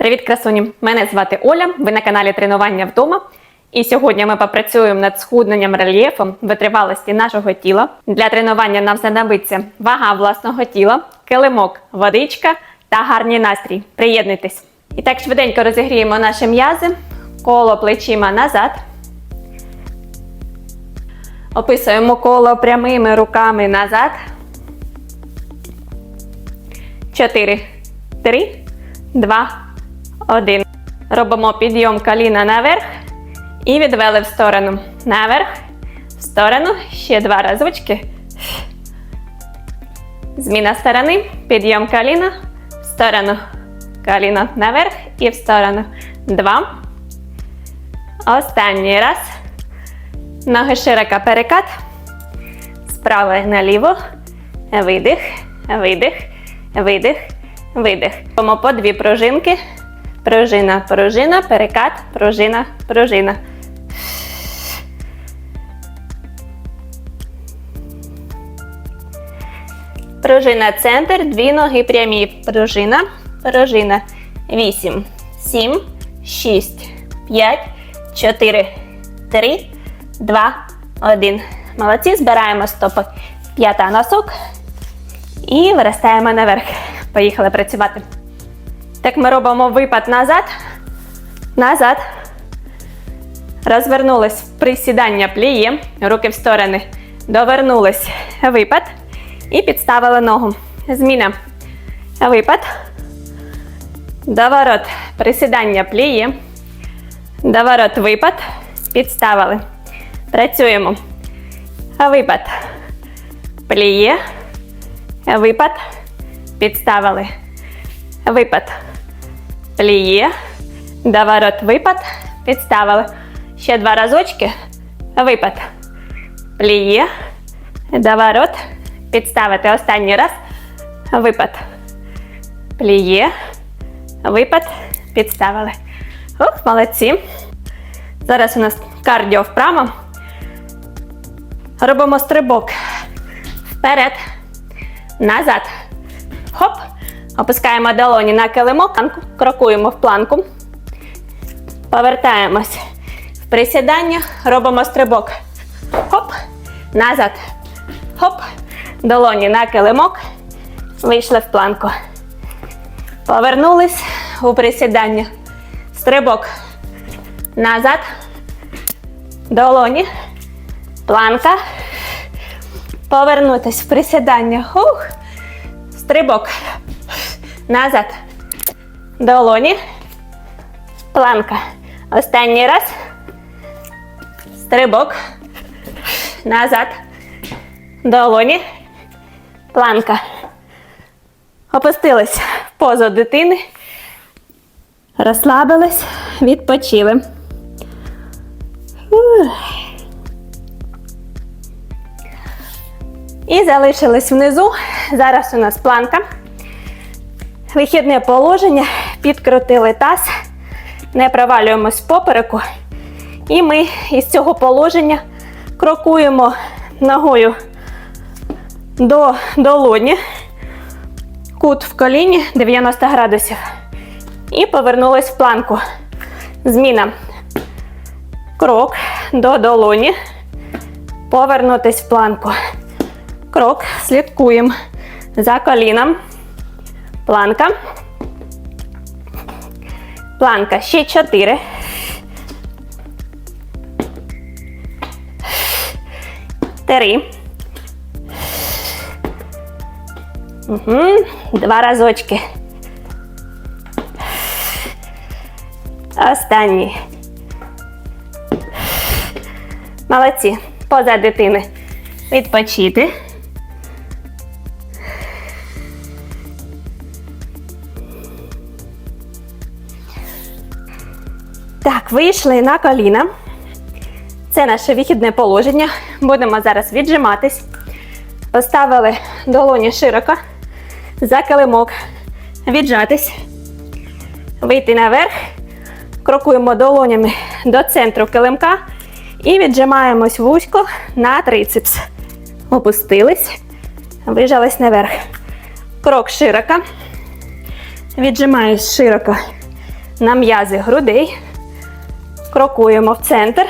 Привіт, красуні! Мене звати Оля. Ви на каналі Тренування вдома. І сьогодні ми попрацюємо над схудненням рельєфом витривалості нашого тіла. Для тренування нам знадобиться вага власного тіла, килимок, водичка та гарний настрій. Приєднуйтесь! І так швиденько розігріємо наші м'язи, коло плечима назад. Описуємо коло прямими руками назад. 4, 3, 2, 1. Робимо підйом коліна наверх і відвели в сторону. Наверх, в сторону. Ще два разочки. Зміна сторони. Підйом коліна. В сторону. Коліно наверх і в сторону. Два. Останній раз. Ноги широко перекат. Справа наліво. Видих, видих, видих, видих. Робимо по дві пружинки. Пружина, пружина, перекат, пружина, пружина. Пружина центр, дві ноги прямі. Пружина, пружина. Вісім, сім, шість, п'ять, чотири, три, два, один. Молодці, збираємо стопи. П'ята носок. І виростаємо наверх. Поїхали працювати. Так ми робимо випад назад. Назад. Розвернулись присідання пліє. Руки в сторони. Довернулись. Випад. І підставили ногу. Зміна. Випад. Доворот. Присідання пліє. Доворот випад. Підставили. Працюємо. Випад. Пліє. Випад. Підставили. Випад. Пліє. Доворот випад. Підставили. Ще два разочки. Випад. Пліє. Доворот. Підставити останній раз. Випад. Пліє. Випад. Підставили. Ух, молодці. Зараз у нас кардіо вправо. Робимо стрибок. Вперед. Назад. Хоп. Опускаємо долоні на килимок, крокуємо в планку. Повертаємось в присідання, робимо стрибок. Хоп, назад. Хоп. Долоні на килимок. Вийшли в планку. Повернулись у присідання. Стрибок. Назад. Долоні. Планка. Повернутись в присідання. Хух. Стрибок. Назад. Долоні. Планка. Останній раз. Стрибок. Назад. Долоні. Планка. Опустились в позу дитини. Розслабились, відпочили. І залишились внизу. Зараз у нас планка. Вихідне положення. Підкрутили таз. Не провалюємось попереку. І ми із цього положення крокуємо ногою до долоні. Кут в коліні 90 градусів. І повернулись в планку. Зміна. Крок до долоні. Повернутись в планку. Крок. Слідкуємо за коліном. Планка. Планка. Ще чотири. Три. Угу. Два разочки. Останній. Молодці. Поза дитини. Відпочити. Так, вийшли на коліна. Це наше вихідне положення. Будемо зараз віджиматись. Поставили долоні широко за килимок. Віджатись. Вийти наверх. Крокуємо долонями до центру килимка. І віджимаємось вузько на трицепс. Опустились. Вижались наверх. Крок широко. Віджимаюсь широко на м'язи грудей. Крокуємо в центр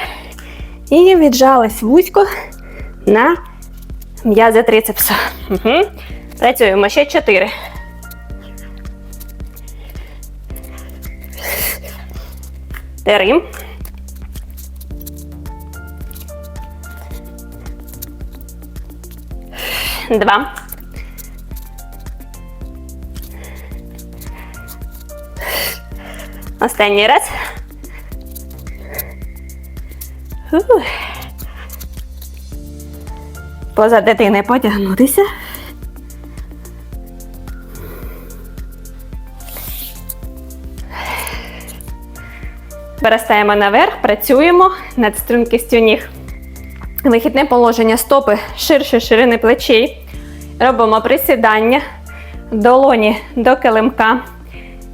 і віджались вузько на м'язи трицепса. Угу. Працюємо ще чотири. Три. Два. Останній раз. Поза дитини потягнутися. Виростаємо наверх, працюємо над стрункістю ніг. Вихідне положення стопи ширше ширини плечей. Робимо присідання, долоні до килимка.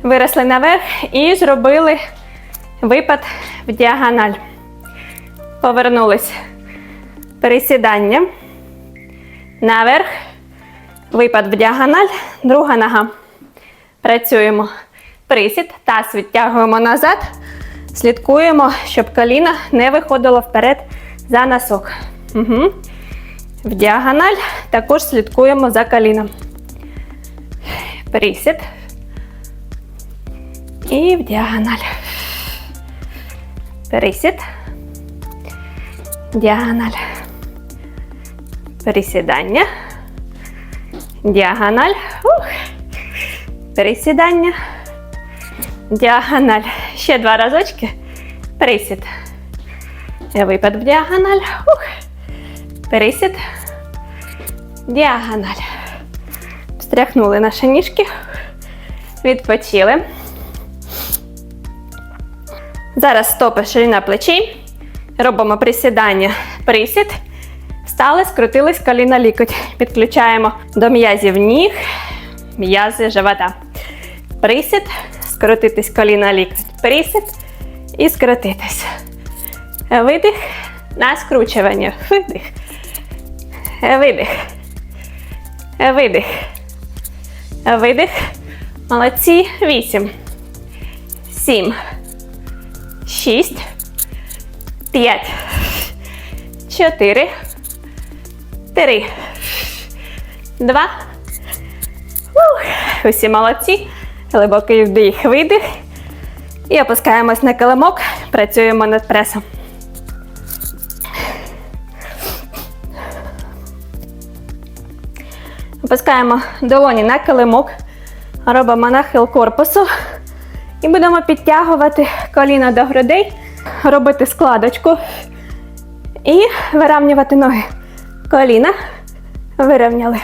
Виросли наверх і зробили випад в діагональ. Повернулись. Присідання. Наверх. Випад в діагональ. Друга нога. Працюємо. Присід. Таз відтягуємо назад. Слідкуємо, щоб коліна не виходило вперед за носок. Угу. В діагональ також слідкуємо за коліном. Присід. І в діагональ. Присід. Діагональ. Присідання. Діагональ. Ух. Присідання. Діагональ. Ще два разочки. Присід. Випад в діагональ. Ух. Присід. Діагональ. Встряхнули наші ніжки. Відпочили. Зараз стопи ширина плечей. Робимо присідання. Присід. Встали, скрутились коліна лікоть. Підключаємо до м'язів ніг, м'язи живота. Присід, скрутитись коліна лікоть. Присід і скрутитись. Видих на скручування. Видих. Видих. Видих. Видих. Молодці. Вісім. Сім. Шість. П'ять. Чотири. Три. Два. Усі молодці. Глибокий вдих, видих. І опускаємось на килимок. Працюємо над пресом. Опускаємо долоні на килимок. Робимо нахил корпусу. І будемо підтягувати коліна до грудей, робити складочку і вирівнювати ноги. Коліна вирівняли.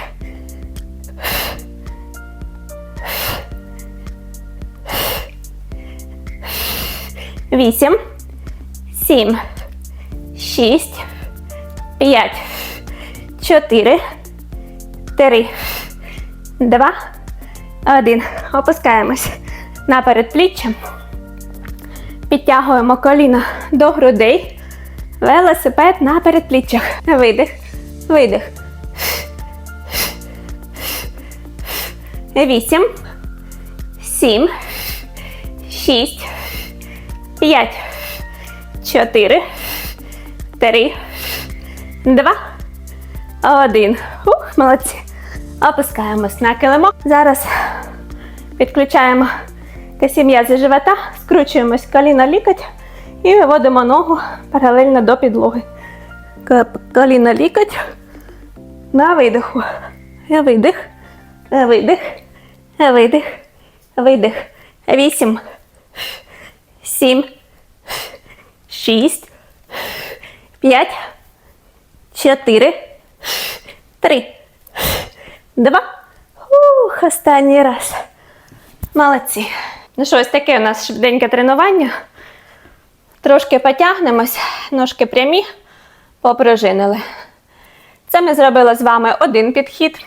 Вісім, сім, шість, п'ять, чотири, три, два, один. Опускаємось на передпліччя. Підтягуємо коліна до грудей. Велосипед на передпліччях. Видих, видих. Вісім, сім, шість, п'ять, чотири, три, два, один. Ух, молодці. Опускаємось на килимок. Зараз підключаємо кисі м'язи живота, скручуємось коліна лікоть і виводимо ногу паралельно до підлоги. Коліна лікоть на видиху. Видих, видих, видих, видих. Вісім, сім, шість, п'ять, чотири, три, два. Ух, останній раз. Молодці. Ну що, ось таке у нас швиденьке тренування. Трошки потягнемось, ножки прямі, попружинили. Це ми зробили з вами один підхід.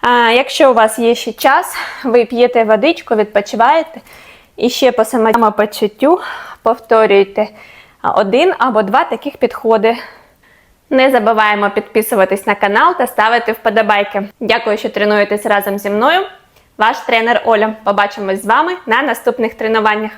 А, якщо у вас є ще час, ви п'єте водичку, відпочиваєте і ще по самопочуттю повторюєте один або два таких підходи. Не забуваємо підписуватись на канал та ставити вподобайки. Дякую, що тренуєтесь разом зі мною. Ваш тренер Оля. Побачимось з вами на наступних тренуваннях.